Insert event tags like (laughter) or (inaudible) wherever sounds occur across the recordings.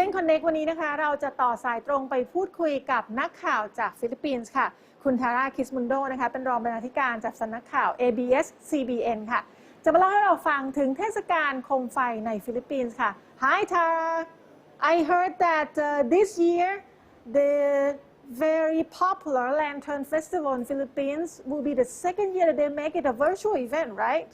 เช่นคอนเน็กวันนี้นะคะ เราจะต่อสายตรงไปพูดคุยกับนักข่าวจากฟิลิปปินส์ค่ะ คุณทาร่าคิสมุนโดนะคะ เป็นรองบรรณาธิการจากสำนักข่าว ABS CBN ค่ะ จะมาเล่าให้เราฟังถึงเทศกาลโคมไฟในฟิลิปปินส์ค่ะ Hi Tara I heard that uh, this year the very popular Lantern Festival in Philippines will be the second year that they make it a virtual event right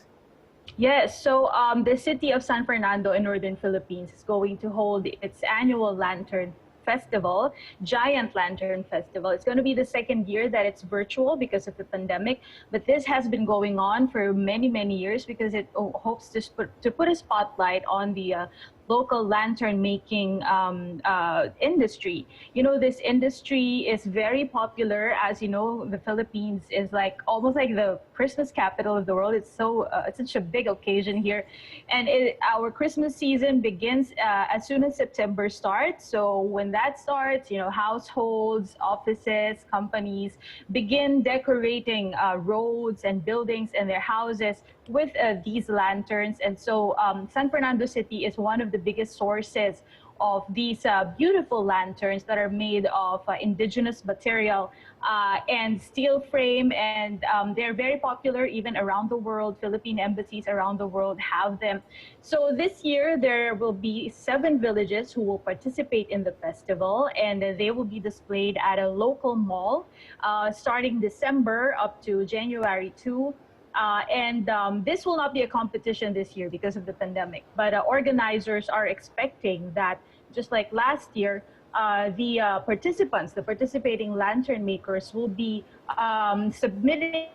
Yes, so um, the city of San Fernando in northern Philippines is going to hold its annual lantern festival, Giant Lantern Festival. It's going to be the second year that it's virtual because of the pandemic, but this has been going on for many, many years because it hopes to put, to put a spotlight on the uh, local lantern making um, uh, industry. You know, this industry is very popular. As you know, the Philippines is like almost like the Christmas capital of the world. It's so uh, it's such a big occasion here, and it, our Christmas season begins uh, as soon as September starts. So when that starts, you know, households, offices, companies begin decorating uh, roads and buildings and their houses with uh, these lanterns. And so um, San Fernando City is one of the biggest sources of these uh, beautiful lanterns that are made of uh, indigenous material uh, and steel frame. And um, they're very popular even around the world. Philippine embassies around the world have them. So this year, there will be seven villages who will participate in the festival, and they will be displayed at a local mall uh, starting December up to January 2. Uh, and um, this will not be a competition this year because of the pandemic. But uh, organizers are expecting that, just like last year, uh, the uh, participants, the participating lantern makers, will be um, submitting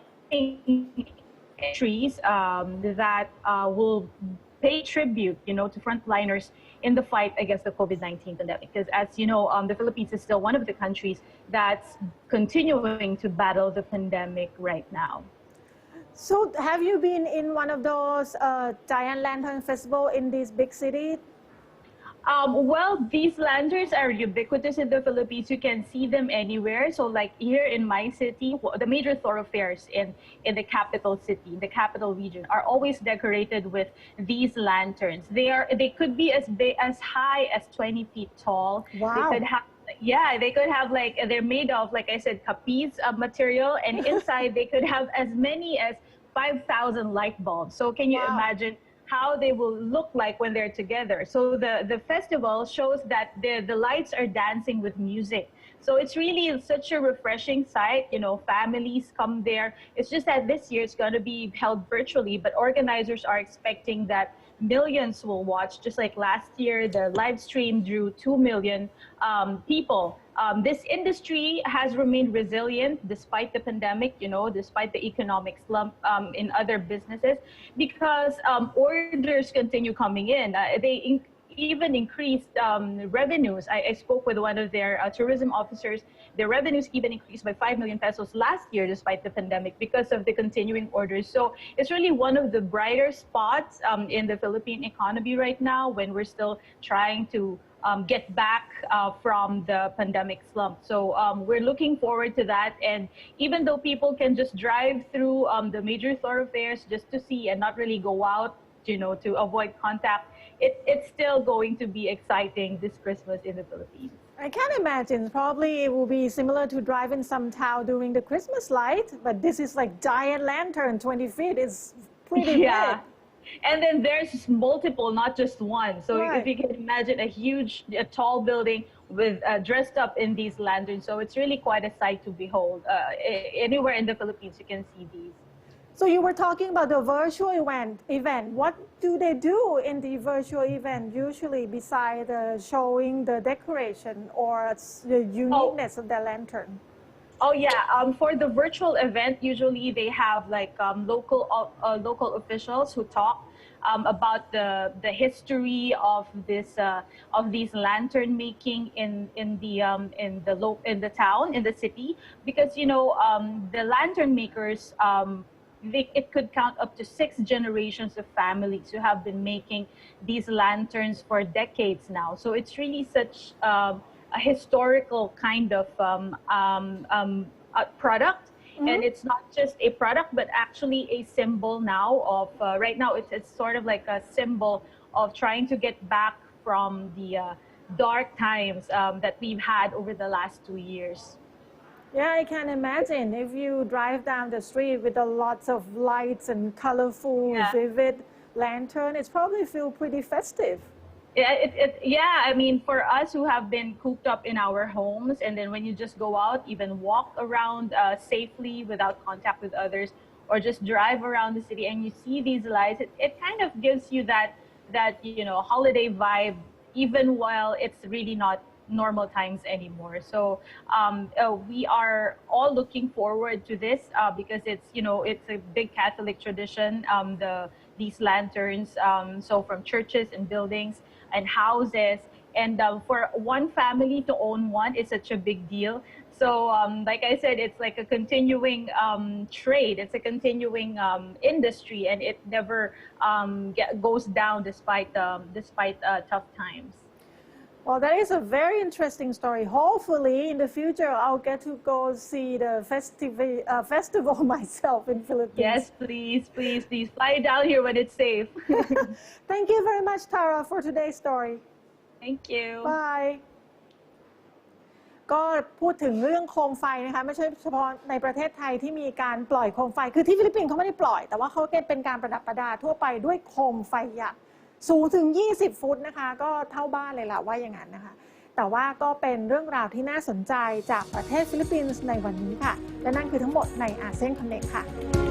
entries um, that uh, will pay tribute, you know, to frontliners in the fight against the COVID-19 pandemic. Because as you know, um, the Philippines is still one of the countries that's continuing to battle the pandemic right now. So, have you been in one of those uh, giant lantern festival in this big city? Um, well, these lanterns are ubiquitous in the Philippines. You can see them anywhere. So, like here in my city, the major thoroughfares in, in the capital city, the capital region, are always decorated with these lanterns. They are they could be as big as high as 20 feet tall. Wow. They could have yeah, they could have like they're made of like I said, capiz material, and (laughs) inside they could have as many as 5,000 light bulbs. So can you Wow. imagine how they will look like when they're together? So the, the festival shows that the, the lights are dancing with music. So it's really such a refreshing sight. You know, families come there. It's just that this year it's going to be held virtually, but organizers are expecting that millions will watch. Just like last year, the live stream drew 2 million um, people. Um, this industry has remained resilient despite the pandemic, you know, despite the economic slump um, in other businesses, because um, orders continue coming in. Uh, they in- even increased um, revenues. I, I spoke with one of their uh, tourism officers. Their revenues even increased by 5 million pesos last year despite the pandemic because of the continuing orders. So it's really one of the brighter spots um, in the Philippine economy right now when we're still trying to um, get back uh, from the pandemic slump. So um, we're looking forward to that. And even though people can just drive through um, the major thoroughfares just to see and not really go out, you know, to avoid contact, it, it's still going to be exciting this Christmas in the Philippines. I can imagine. Probably it will be similar to driving some town during the Christmas light, but this is like giant lantern, 20 feet. It's pretty (laughs) Yeah. big. And then there's multiple, not just one. So Right. if you can imagine a huge, a tall building with uh, dressed up in these lanterns, so it's really quite a sight to behold. Uh, anywhere in the Philippines, you can see these. So you were talking about the virtual event. Event. What do they do in the virtual event usually, besides uh, showing the decoration or the uniqueness of the lantern? Oh yeah, um, for the virtual event, usually they have like um, local uh, local officials who talk um, about the the history of this uh, of these lantern making in in the um, in the lo- in the town in the city because you know um, the lantern makers um, they, it could count up to six generations of families who have been making these lanterns for decades now. So it's really such um, a historical kind of um, um, um, product. And it's not just a product, but actually a symbol now of, uh, right now, it's, it's sort of like a symbol of trying to get back from the, uh, dark times um, that we've had over the last two years. Yeah, I can imagine if you drive down the street with a lots of lights and colorful, Yeah. vivid lantern, it's probably feel pretty festive. Yeah, it, it, yeah, I mean, for us who have been cooped up in our homes, and then when you just go out, even walk around uh, safely without contact with others, or just drive around the city and you see these lights, it, it kind of gives you that that you know holiday vibe, even while it's really not normal times anymore. So um, uh, we are all looking forward to this uh, because it's you know it's a big Catholic tradition. Um, the these lanterns, um, so from churches and buildings and houses, and um, for one family to own one is such a big deal. So, um, like I said, it's like a continuing um, trade. It's a continuing um, industry, and it never um, get, goes down despite um, despite uh, tough times. Well, that is a very interesting story. Hopefully, in the future, I'll get to go see the (laughs) festival, uh, (laughs) festival myself in Philippines. Yes, please, please, please fly down here when it's safe. (laughs) Thank you very much, Tara, for today's story. Thank you. Bye ก็พูดถึงเรื่องโคมไฟนะคะ ไม่ใช่เฉพาะในประเทศไทยที่มีการปล่อยโคมไฟ คือที่ฟิลิปปินส์เขาไม่ได้ปล่อย แต่ว่าเขาเป็นการประดับประดาทั่วไปด้วยโคมไฟยักษ์ สูงถึง 20 ฟุตนะคะ ก็เท่าบ้านเลยล่ะว่าอย่างนั้นนะคะ แต่ว่าก็เป็นเรื่องราวที่น่าสนใจจากประเทศฟิลิปปินส์ในวันนี้ค่ะ และนั่นคือทั้งหมดในอาเซียนคอนเนคค่ะ